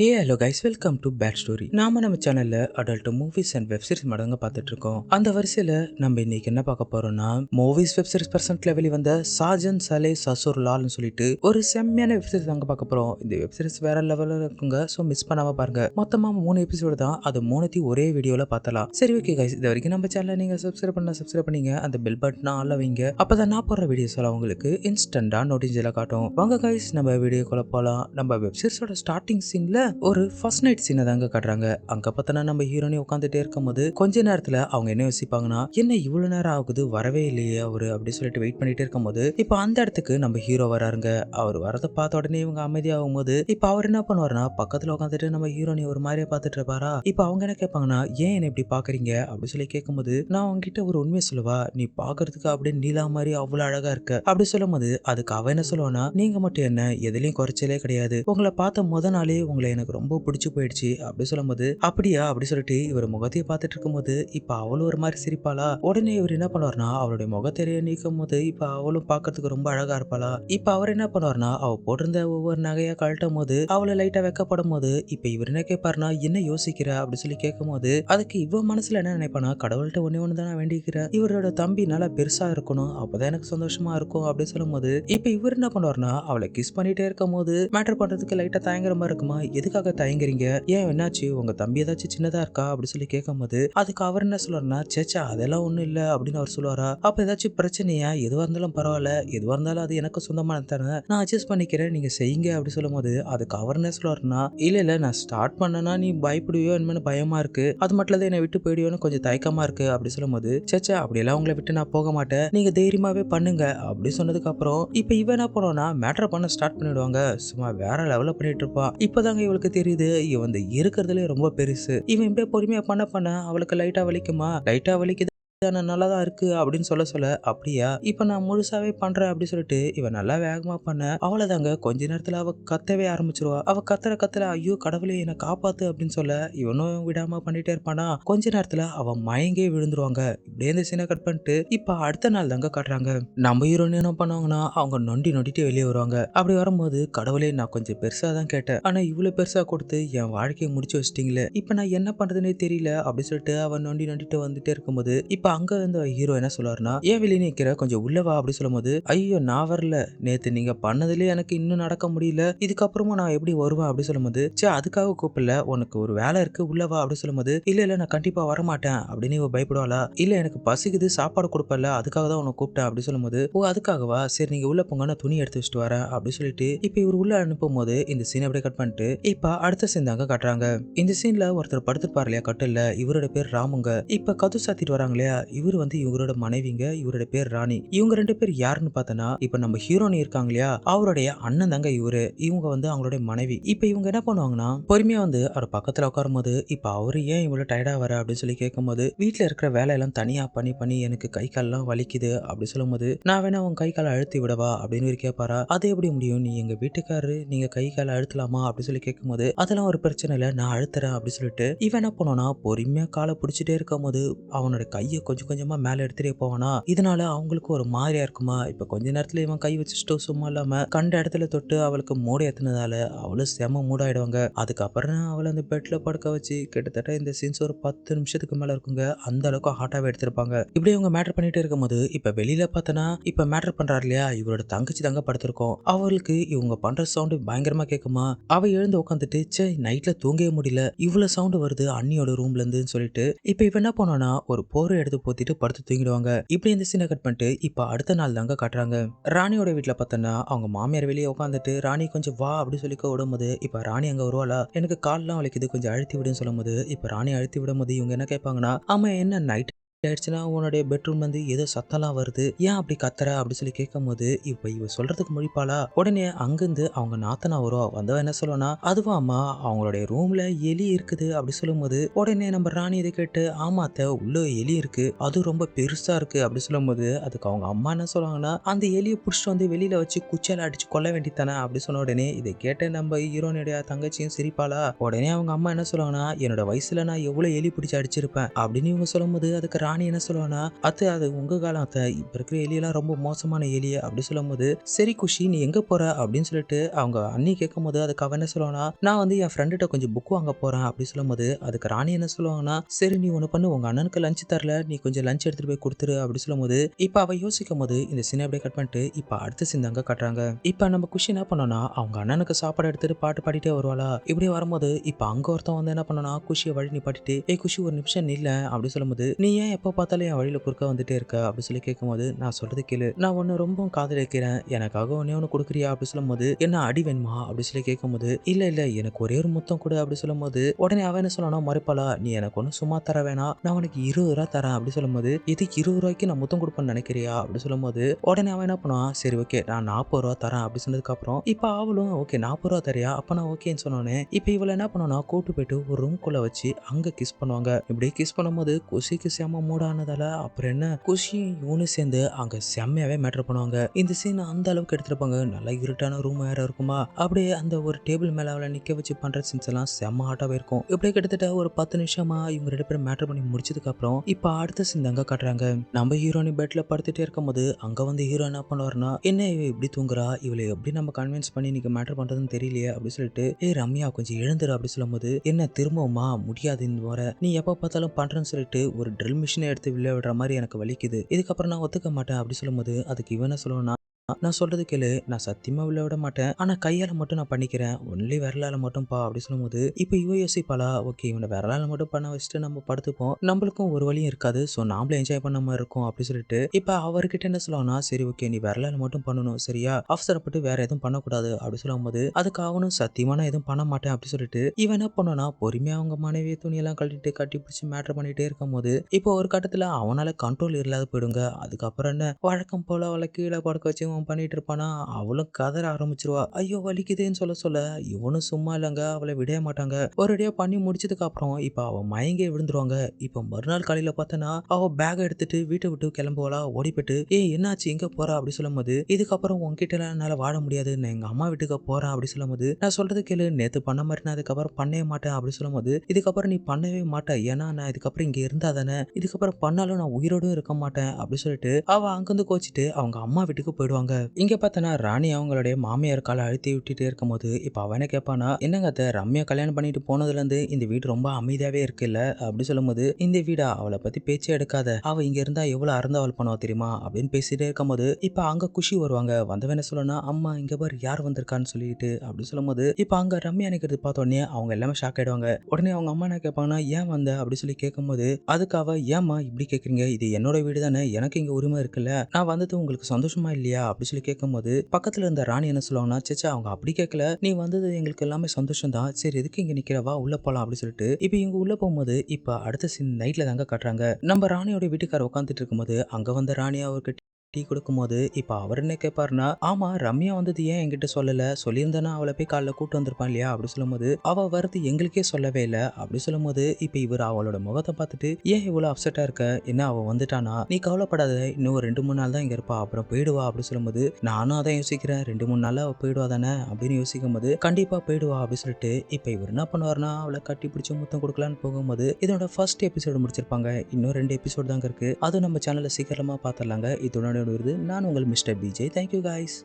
Hey hello guys welcome to bad story நாம நம்ம சேனல்ல adult movies and web series மடங்க பார்த்துட்டு இருக்கோம் அந்த வரிசையில நம்ம இன்னைக்கு என்ன பார்க்க போறோம்னா மூவிஸ் வெப் சீரிஸ் பர்சன்ட்ல வெளிவந்த சாஜன் சலே சசூர் லால்னு சொல்லிட்டு ஒரு செம்மையான வெப் சீரிஸ் தாங்க பார்க்க போறோம். இந்த வெப் சீரிஸ் வேற லெவலில் இருக்குங்க ஸோ மிஸ் பண்ணாம பாருங்க. மொத்தமா மூணு எபிசோடு தான் அது மூணுத்தையும் ஒரே வீடியோல பார்த்தலாம் சரி ஓகே கைஸ் இது வரைக்கும் நம்ம சேனலை நீங்க சப்ஸ்கிரைப் பண்ண சப்ஸ்கிரைப் பண்ணீங்க அந்த பெல் பட்டனை ஆல்ல வைங்க. அப்பதான் நான் போடுற வீடியோஸ் எல்லாம் உங்களுக்கு இன்ஸ்டன்டா நோட்டீஸ்ல காட்டும். வாங்க கைஸ் நம்ம வீடியோக்குள்ள போலாம். நம்ம வெப் சீரிஸோட ஸ்டார்டிங் சீன்ல ஒரு ஃபர்ஸ்ட் நைட் சீனை தாங்க காட்டுறாங்க. அங்க பார்த்தனா நம்ம ஹீரோனி உட்காந்துட்டே இருக்கும்போது கொஞ்ச நேரத்துல அவங்க என்ன யோசிப்பாங்கன்னா என்ன இவ்வளவு நேரம் ஆகுது? வரவே இல்லையே அவரு அப்படின்னு சொல்லிட்டு வெயிட் பண்ணிட்டே இருக்கும்போது இப்போ அந்த இடத்துக்கு நம்ம ஹீரோ வராருங்க. அவர் வரதை பார்த்த உடனே இவங்க அமைதியாகும் போது இப்போ அவர் என்ன பண்ணுவாருன்னா பக்கத்துல உட்காந்துட்டு நம்ம ஹீரோனி ஒரு மாதிரியே பார்த்துட்டு இருப்பாரா? இப்போ அவங்க என்ன கேட்பாங்கன்னா ஏன் என்ன இப்படி பாக்குறீங்க? அப்படின்னு சொல்லி கேட்கும்போது நான் உங்ககிட்ட ஒரு உண்மையை சொல்லுவா? நீ பாக்குறதுக்கு அப்படியே நீலா மாதிரி அவ்வளவு அழகா இருக்க. அப்படி சொல்லும்போது அதுக்கு அவ என்ன சொல்லுவானா நீங்க மட்டும் என்ன எதுலயும் குறைச்சலே கிடையாது. உங்களை பார்த்த முத நாளே உங்களை எனக்கு ரொம்ப பிடிச்சு போயிடுச்சு அப்படி சொல்லும்போது அப்படியா? அப்படி சொல்லிட்டு இவர் முகத்தையே பார்த்துட்டு இருக்கும்போது இப்ப அவளும் ஒரு மாதிரி சிரிப்பாளா? உடனே இவர் என்ன பண்ணுவார்னா அவளுடைய முகத்தையே நீக்கும் போது இப்ப அவளும் பார்க்கறதுக்கு ரொம்ப அழகா இருப்பாளா? இப்ப அவர் என்ன பண்ணுவார்னா அவ போட்டிருந்த ஒவ்வொரு நகையா கழட்டும் போது அவளை லைட்டா வைக்கப்படும் போது இப்ப இவர் என்ன கேட்பாருனா என்ன யோசிக்கிற? அப்படி சொல்லி கேட்கும் போது அதுக்கு இவ மனசுல என்ன நினைப்பானா கடவுள்கிட்ட ஒன்னே ஒன்று தான் வேண்டிக்கிறேன் இவரோட தம்பி நல்லா பெருசா இருக்கணும் அப்பதான் எனக்கு சந்தோஷமா இருக்கும். அப்படி சொல்லும் போது இப்ப இவர் என்ன பண்ணுவார்னா அவளை கிஸ் பண்ணிட்டே இருக்கும் போது மேட்டர் பண்றதுக்கு லைட்டா தயங்குற மாதிரி இருக்குமா? எதுக்காக தயங்குறீங்க? ஏன் என்னாச்சு? உங்க தம்பி ஏதாச்சும் சின்னதா இருக்கா? அப்படின்னு சொல்லி கேட்கும்போது அதுக்கு அவர் என்ன சொல்றாருன்னா சேச்சா அதெல்லாம் ஒண்ணும் இல்ல. அப்படின்னு அவர் சொல்லுவாரா? அப்ப ஏதாச்சும் பிரச்சனையா? எதுவா இருந்தாலும் பரவாயில்ல. எதுவா இருந்தாலும் அது எனக்கு சொந்தமான தானே. நான் அட்ஜஸ்ட் பண்ணிக்கிறேன். நீங்க செய்யுங்க அப்படி சொல்லும் போது அதுக்கு அவர் என்ன சொல்லுவாருன்னா இல்ல இல்ல நான் ஸ்டார்ட் பண்ணனா நீ பயப்படுவியோ என்னன்னு பயமா இருக்கு. அது மட்டும் இல்லாத என்னை விட்டு போயிடுவோன்னு கொஞ்சம் தயக்கமா இருக்கு. அப்படி சொல்லும் போது சேச்சா அப்படியெல்லாம் உங்களை விட்டு நான் போக மாட்டேன். நீங்க தைரியமாவே பண்ணுங்க. அப்படி சொன்னதுக்கு அப்புறம் இப்ப இவன் என்ன பண்ணுவோம்னா மேட்டர் பண்ண ஸ்டார்ட் பண்ணிடுவாங்க. சும்மா வேற லெவலில் பண்ணிட்டு இருப்பா. இப்பதாங்க இவளுக்கு தெரியுது இவன் வந்து இருக்கிறதுலே ரொம்ப பெருசு. இவன் இப்படியே பொறுமையா பண்ண பண்ண அவளுக்கு லைட்டா வலிக்குமா? லைட்டா வலிக்குது. தானே நல்லா தான் இருக்கு அப்படின்னு சொல்ல சொல்ல அப்படியா? இப்ப நான் முழுசாவே பண்றேன் அப்படின்னு சொல்லிட்டு இவன் நல்லா வேகமா பண்ண அவ்வளவுதாங்க கொஞ்ச நேரத்துல அவ கத்தவே ஆரம்பிச்சிருவா. அவ கத்துற கத்துல ஐயோ கடவுளே என்னை காப்பாத்து அப்படின்னு சொல்ல இவனும் விடாம பண்ணிட்டே இருப்பானா? கொஞ்ச நேரத்துல அவ மயங்கே விழுந்துருவாங்க. இப்படியே இந்த சீனை கட் பண்ணிட்டு இப்ப அடுத்த நாள் தாங்க காட்டுறாங்க. நம்ம ஹீரோயின் என்ன பண்ணுவாங்கன்னா அவங்க நொண்டி நொண்டிட்டு வெளியே வருவாங்க. அப்படி வரும்போது கடவுளே நான் கொஞ்சம் பெருசா தான் கேட்டேன். ஆனா இவ்வளவு பெருசா கொடுத்து என் வாழ்க்கையை முடிச்சு வச்சிட்டீங்களே. இப்ப நான் என்ன பண்றதுன்னே தெரியல அப்படின்னு சொல்லிட்டு அவன் நொண்டி நொண்டிட்டு வந்துட்டே இருக்கும்போது இப்ப அங்க இந்த ஹீரோ என்ன சொல்லுவாருன்னா ஏன் வெளியே நிக்கிற? கொஞ்சம் உள்ளவா அப்படி சொல்லும்போது ஐயோ நான் வரல. நேத்து நீங்க பண்ணதுலேயே எனக்கு இன்னும் நடக்க முடியல. இதுக்கப்புறமா நான் எப்படி வருவேன்? அப்படி சொல்லும்போது சே அதுக்காக கூப்பிடல. உனக்கு ஒரு வேலை இருக்கு. உள்ளவா அப்படி சொல்லும்போது இல்ல இல்ல நான் கண்டிப்பா வரமாட்டேன். அப்படின்னு இவ பயப்படுவாளா? இல்ல எனக்கு பசிக்குது. சாப்பாடு கொடுப்பல அதுக்காக தான் உனக்கு கூப்பிட்டேன். அப்படி சொல்லும்போது ஓ அதுக்காகவா? சரி நீங்க உள்ள போங்க. நான் துணி எடுத்து வச்சுட்டு வரேன். அப்படி சொல்லிட்டு இப்ப இவர் உள்ள அனுப்பும் போது இந்த சீன் அப்படியே கட் பண்ணிட்டு இப்ப அடுத்த சீன் தாங்க காட்டுறாங்க. இந்த சீன்ல ஒருத்தர் படுத்துப்பாரு இல்லையா? கட்டில்ல. இவரோட பேர் ராமுங்க. இப்ப கது சாத்திட்டு வராங்க இல்லையா? இவர் வந்து இவரோட மனைவிங்க இவரோட பேர் ராணி. இவங்க ரெண்டு பேர் யாருன்னு பார்த்தனா இப்ப நம்ம ஹீரோனி இருக்காங்க இல்லையா அவருடைய அண்ணன் தாங்க இவரு. இவங்க வந்து அவங்களுடைய மனைவி. இப்ப இவங்க என்ன பண்ணுவாங்கன்னா பொறுமையா வந்து அவர் பக்கத்துல உட்காரும் போது இப்ப அவரு ஏன் இவ்வளவு டயர்டா வர அப்படின்னு சொல்லி கேட்கும்போது வீட்டுல இருக்கிற வேலையெல்லாம் தனியா பண்ணி பண்ணி எனக்கு கை கால்லாம் வலிக்குது அப்படி சொல்லும்போது நான் வேணா உன் கை காலை அழுத்தி விடவா அப்படின்னு கேட்பாரா? அது எப்படி முடியும்? நீ எங்க வீட்டுக்காரரு நீங்க கை காலை அழுத்தலாமா அப்படின்னு சொல்லி கேட்கும் போது அதெல்லாம் ஒரு பிரச்சனை இல்லை நான் அழுத்துறேன் அப்படின்னு சொல்லிட்டு இவன் என்ன பண்ணுவானா பொறுமையா காலை பிடிச்சிட்டே இருக்கும் போது அவனோட கையை கொஞ்சம் கொஞ்சமா மேல எடுத்துட்டே போவானா? இதனால அவங்களுக்கு ஒரு மாதிரியா இருக்குமா? இப்ப கொஞ்ச நேரத்துல இவன் கை வச்சுட்டு சும்மா இல்லாம கண்ட இடத்துல தொட்டு அவளுக்கு மூட ஏத்துனதால அவளும் செம மூடாயிடுவாங்க. அதுக்கப்புறம் அவளை அந்த பெட்ல படுக்க வச்சு கிட்டத்தட்ட இந்த சீன்ஸ் ஒரு பத்து நிமிஷத்துக்கு மேல இருக்குங்க. அந்த அளவுக்கு ஹாட்டாவே எடுத்திருப்பாங்க. இப்படி இவங்க மேட்டர் பண்ணிட்டு இருக்கும்போது இப்ப வெளியில பார்த்தனா இப்ப மேட்டர் பண்றாரு இல்லையா? இவரோட தங்கச்சி தாங்க படுத்திருக்கோம். அவளுக்கு இவங்க பண்ற சவுண்டு பயங்கரமா கேட்குமா அவ எழுந்து உட்காந்துட்டு சே நைட்ல தூங்கவே முடியல. இவ்வளவு சவுண்டு வருது அண்ணியோட ரூம்ல சொல்லிட்டு. இப்ப இவ என்ன பண்ணானா ஒரு போரை எடுத்து போத்திட்டு படுத்து தூங்கிடுவாங்க. இப்படி இந்த சீனை கட் பண்ணிட்டு இப்ப அடுத்த நாள் தாங்க காட்டுறாங்க. ராணியோட வீட்டுல பார்த்தோன்னா அவங்க மாமியார் வெளியே உட்காந்துட்டு ராணி கொஞ்சம் வா அப்படி சொல்லி விடும்போது இப்ப ராணி அங்க வருவாளா? எனக்கு கால்லாம் வலிக்குது கொஞ்சம் அழுத்தி விடுன்னு சொல்லும்போது இப்ப ராணி அழுத்தி விடும்போது இவங்க என்ன கேட்பாங்கன்னா ஆமா என்ன நைட் ஆயிடுச்சுன்னா உன்னுடைய பெட்ரூம் வந்து ஏதோ சத்தம்லாம் வருது. ஏன் அப்படி கத்துற? அப்படி சொல்லி கேட்கும்போது இப்ப இவ சொல்றதுக்கு முடிப்பாளா உடனே அங்கிருந்து அவங்க நாத்தனா வரும் வந்தவ என்ன சொல்லுவானா அதுவா அம்மா அவங்களுடைய ரூம்ல எலி இருக்குது. அப்படி சொல்லும்போது உடனே நம்ம ராணி இதை கேட்டு ஆமாத்த உள்ள எலி இருக்கு. அது ரொம்ப பெருசா இருக்கு. அப்படி சொல்லும்போது அதுக்கு அவங்க அம்மா என்ன சொல்லுவாங்கன்னா அந்த எலியை பிடிச்சிட்டு வந்து வெளியில வச்சு குச்சியால அடிச்சு கொல்ல வேண்டித்தானே அப்படி சொன்ன உடனே இதை கேட்ட நம்ம ஹீரோனுடைய தங்கச்சியும் சிரிப்பாளா? உடனே அவங்க அம்மா என்ன சொல்லுவாங்கன்னா என்னோட வயசுல நான் எவ்வளவு எலி பிடிச்சு அடிச்சிருப்பேன். அப்படின்னு இவங்க சொல்லும் போது அதுக்கு ராணி என்ன சொல்லுவானா அத்தை அது உங்க காலம் அத்தை. இப்ப இருக்கிற எலியெல்லாம் ரொம்ப மோசமான எலி. அப்படி சொல்லும் போது சரி குஷி நீ எங்க போற? அப்படின்னு சொல்லிட்டு அவங்க அண்ணி கேட்கும் போது அதுக்கு அவன் என்ன சொல்லுவானா நான் வந்து என் ஃப்ரெண்டுகிட்ட கொஞ்சம் புக் வாங்க போறேன். சொல்லும் சொல்லும்போது அதுக்கு ராணி என்ன சொல்லுவாங்கன்னா சரி நீ ஒன்று பண்ணு. உங்க அண்ணனுக்கு லஞ்ச் தரல. நீ கொஞ்சம் லஞ்ச் எடுத்துட்டு போய் கொடுத்துரு. அப்படி சொல்லும்போது இப்போ அவ யோசிக்கும் போது இந்த சீனை அப்படியே கட் பண்ணிட்டு இப்போ அடுத்த சிந்தாங்க கட்டுறாங்க. இப்போ நம்ம குஷி என்ன பண்ணோம்னா அவங்க அண்ணனுக்கு சாப்பாடு எடுத்துட்டு பாட்டு பாடிட்டே வருவாளா? இப்படி வரும்போது இப்போ அங்க ஒருத்தன் வந்து என்ன பண்ணனா குஷியை வழி நிப்பாட்டிட்டு ஏய் குஷி ஒரு நிமிஷம் நில்ல. அப்படி சொல்லும்போது நீ ஏன் எப்போ பார்த்தாலும் என் வழியில் குறுக்க வந்துட்டே இருக்க? அப்படி சொல்லி கேட்கும்போது நான் சொல்றது கேளு. நான் ஒன்று ரொம்ப காதலிக்கிறேன். எனக்காக ஒன்னே ஒன்று கொடுக்குறியா? அப்படி சொல்லும்போது என்ன அடி வேணுமா? அப்படி சொல்லி கேட்கும்போது இல்ல இல்ல எனக்கு ஒரே ஒரு முத்தம் கொடு. அப்படி சொல்லும்போது உடனே அவன் என்ன சொல்லணும் மறைப்பாளா? நீ எனக்கு ஒன்றும் சும்மா தர வேணாம் நான் உனக்கு இருபது ரூபா தரேன். அப்படி சொல்லும்போது இதுக்கு இருபது ரூபாய்க்கு நான் முத்தம் கொடுப்பேன்னு நினைக்கிறியா? அப்படி சொல்லும்போது உடனே அவன் என்ன பண்ணுவான்? சரி ஓகே. நான் நாற்பது ரூபா தரேன். அப்படி சொன்னதுக்கு அப்புறம் இப்போ அவளும் ஓகே நாற்பது ரூபா தரியா? அப்ப நான் ஓகேன்னு சொன்னோன்னே இப்போ இவளை என்ன பண்ணுவானா கூட்டு போயிட்டு ஒரு ரூம்குள்ளே வச்சு அங்க கிஸ் பண்ணுவாங்க. இப்படி கிஸ் பண்ணும்போது குசி செம்ம மூடானதால அப்புறம் என்ன? குஷியும் இவனும் சேர்ந்து அங்க செம்மையாவே மேட்டர் பண்ணுவாங்க. இந்த சீன் அந்த அளவுக்கு எடுத்திருப்பாங்க. நல்லா இருட்டான ரூம் வேற இருக்குமா? அப்படியே அந்த ஒரு டேபிள் மேல அவளை நிக்க வச்சு பண்ற சீன்ஸ் எல்லாம் செம்ம ஹாட்டாவே இருக்கும். இப்படியே கிட்டத்தட்ட ஒரு பத்து நிமிஷமா இவங்க ரெண்டு பேரும் மேட்டர் பண்ணி முடிச்சதுக்கு அப்புறம் இப்போ அடுத்த சீன் அங்க காட்டுறாங்க. நம்ம ஹீரோனி பெட்ல படுத்துட்டே இருக்கும்போது அங்க வந்து ஹீரோ என்ன பண்ணுவாருன்னா என்ன இவ இப்படி தூங்குறா? இவளை எப்படி நம்ம கன்வின்ஸ் பண்ணி நீங்க மேட்டர் பண்றதுன்னு தெரியலையே? அப்படின்னு சொல்லிட்டு ஏ ரம்யா கொஞ்சம் எழுந்துரு. அப்படி சொல்லும்போது என்ன திரும்பவுமா? முடியாது இந்த முறை. நீ எப்போ பார்த்தாலும் பண்றேன்னு சொல்லிட்டு ஒரு ட்ரில் மிஷின் எடுத்து விளைய விடுற மாதிரி எனக்கு வலிக்குது. இதுக்கப்புறம் நான் ஒத்துக்க மாட்டேன் அப்படி சொல்லும்போது அதுக்கு இவனை சொல்லணும்னா நான் சொல்றது கேளு. நான் சத்தியமா விழ விட மாட்டேன். ஆனா கையால மட்டும் நான் பண்ணிக்கிறேன். ஒன்லி விரலால மட்டும் பா அப்படி சொல்லும்போது இப்போ இவ யோசிப்பாளா? ஓகே இவனை விரலால மட்டும் பண்ண வச்சுட்டு நம்ம படுத்துப்போம். நம்மளுக்கும் ஒரு வழியும் இருக்காது. ஸோ நாமளும் என்ஜாய் பண்ண மாதிரி இருக்கும் அப்படின்னு சொல்லிட்டு. இப்போ அவர்கிட்ட என்ன சொல்லுவானா சரி ஓகே நீ விரலால மட்டும் பண்ணணும் சரியா? அவசரப்பட்டு வேற எதுவும் பண்ணக்கூடாது அப்படி சொல்லும்போது அதுக்கு அவனும் சத்தியமா நான் எதுவும் பண்ண மாட்டேன் அப்படின்னு சொல்லிட்டு இவன் என்ன பண்ணனா பொறுமையா அவங்க மனைவி துணியெல்லாம் கழட்டிட்டு கட்டி பிடிச்சி மேட்டர் பண்ணிட்டே இருக்கும் போது இப்போ ஒரு கட்டத்துல அவனால கண்ட்ரோல் இல்லாத போயிடுங்க. அதுக்கப்புறம் என்ன? வழக்கம் போல அவளை கீழே படுக்க வச்சு அவன் பண்ணிட்டு இருப்பானா அவளும் கதற ஆரம்பிச்சிருவா. ஐயோ வலிக்குதுன்னு சொல்ல சொல்ல இவனும் சும்மா இல்லைங்க. அவளை விடவே மாட்டாங்க. ஒரேடியா பண்ணி முடிச்சதுக்கு அப்புறம் இப்போ அவள் மயங்கே விழுந்துருவாங்க. இப்போ மறுநாள் காலையில பார்த்தனா அவ பேக் எடுத்துட்டு வீட்டை விட்டு கிளம்புவாளா ஓடி போயிட்டு என்னாச்சு? எங்க போறா? அப்படி சொல்லும்போது இதுக்கப்புறம் உங்ககிட்ட எல்லாம் என்னால வாழ முடியாது நான் எங்க அம்மா வீட்டுக்கு போறேன் அப்படி சொல்லும்போது நான் சொல்றது கேளு. நேத்து பண்ண மாதிரி நான் அதுக்கப்புறம் பண்ணவே மாட்டேன். அப்படி சொல்லும்போது இதுக்கப்புறம் நீ பண்ணவே மாட்டேன். ஏன்னா நான் இதுக்கப்புறம் இங்க இருந்தா தானே. இதுக்கப்புறம் பண்ணாலும் நான் உயிரோடும் இருக்க மாட்டேன். அப்படி சொல்லிட்டு அவ அங்கிருந்து கோச்சிட்டு அவங்க அம்மா வீட்டுக்கு போயிடுவாங்க. இங்க பார்த்தனா ராணி அவங்களுடைய மாமியார் காலை அழுத்தி விட்டுட்டே இருக்கும்போது இப்போ அவன் என்ன கேட்பானா என்னங்க அத்தை ரம்யா கல்யாணம் பண்ணிட்டு போனதுல இருந்து இந்த வீடு ரொம்ப அமைதியாவே இருக்குல்ல? அப்படி சொல்லும்போது இந்த வீடா? அவளை பத்தி பேச்சே எடுக்காத. அவ இங்க இருந்தா எவ்வளவு அறந்தவள் பண்ணுவா தெரியுமா? அப்படின்னு பேசிட்டே இருக்கும்போது இப்போ அங்க குஷி வருவாங்க. வந்தவன என்ன சொல்லனா அம்மா இங்க பாரு யார் வந்திருக்கான்னு சொல்லிட்டு. அப்படி சொல்லும்போது இப்போ அங்க ரம்யா நினைக்கிறது பார்த்த உடனே அவங்க எல்லாமே ஷாக் ஆயிடுவாங்க. உடனே அவங்க அம்மா என்ன கேட்பாங்கன்னா ஏன் வந்த? அப்படி சொல்லி கேட்கும்போது அதுக்கு அவ ஏம்மா இப்படி கேக்குறீங்க? இது என்னோட வீடு தானே. எனக்கு இங்க உரிமை இருக்குல்ல. நான் வந்தது உங்களுக்கு சந்தோஷமா இல்லையா? அப்படி சொல்லி கேட்கும்போது பக்கத்துல இருந்த ராணி என்ன சொல்லுவாங்கன்னா சேச்சா அவங்க அப்படி கேட்கல. நீ வந்தது எங்களுக்கு எல்லாமே சந்தோஷம் தான் சரி எதுக்கு இங்க நிக்கிறவா உள்ள போலாம் அப்படின்னு சொல்லிட்டு இப்போ இவங்க உள்ள போகும்போது இப்போ அடுத்த சீன் நைட்ல தாங்க காட்டுறாங்க. நம்ம ராணியோட வீட்டுக்கார உட்காந்துட்டு இருக்கும்போது அங்க வந்த ராணி அவர்கிட்ட டீ கொடுக்கும்போது இப்போ அவர் என்ன கேட்பாருன்னா ஆமா ரம்யா வந்தது ஏன் என்கிட்ட சொல்லல? சொல்லியிருந்தானா அவளை போய் காலைல கூட்டு வந்திருப்பான் இல்லையா? அப்படி சொல்லும்போது அவ வருது எங்களுக்கே சொல்லவே இல்லை. அப்படி சொல்லும்போது இப்போ இவர் அவளோட முகத்தை பார்த்துட்டு ஏன் இவ்வளோ அப்செட்டா இருக்க? என்ன அவ வந்துட்டானா? நீ கவலைப்படாத இன்னும் ஒரு ரெண்டு மூணு நாள் தான் இங்க இருப்பா. அப்புறம் போயிடுவா. அப்படி சொல்லும்போது நானும் அதான் யோசிக்கிறேன். ரெண்டு மூணு நாள் அவ போயிடுவா தானே? அப்படின்னு யோசிக்கும் போது கண்டிப்பா போயிடுவா. அப்படின்னு சொல்லிட்டு இப்போ இவர் என்ன பண்ணுவாருன்னா அவளை கட்டி பிடிச்சி முத்தம் கொடுக்கலான்னு போகும்போது இதோட ஃபர்ஸ்ட் எபிசோடு முடிச்சிருப்பாங்க. இன்னும் ரெண்டு எபிசோடு தாங்க இருக்கு. அதுவும் நம்ம சேனல்ல சீக்கிரமா பாத்திரலாங்க இதோட விருது நான் உங்கள் மிஸ்டர் பிஜே தேங்க்யூ காய்ஸ்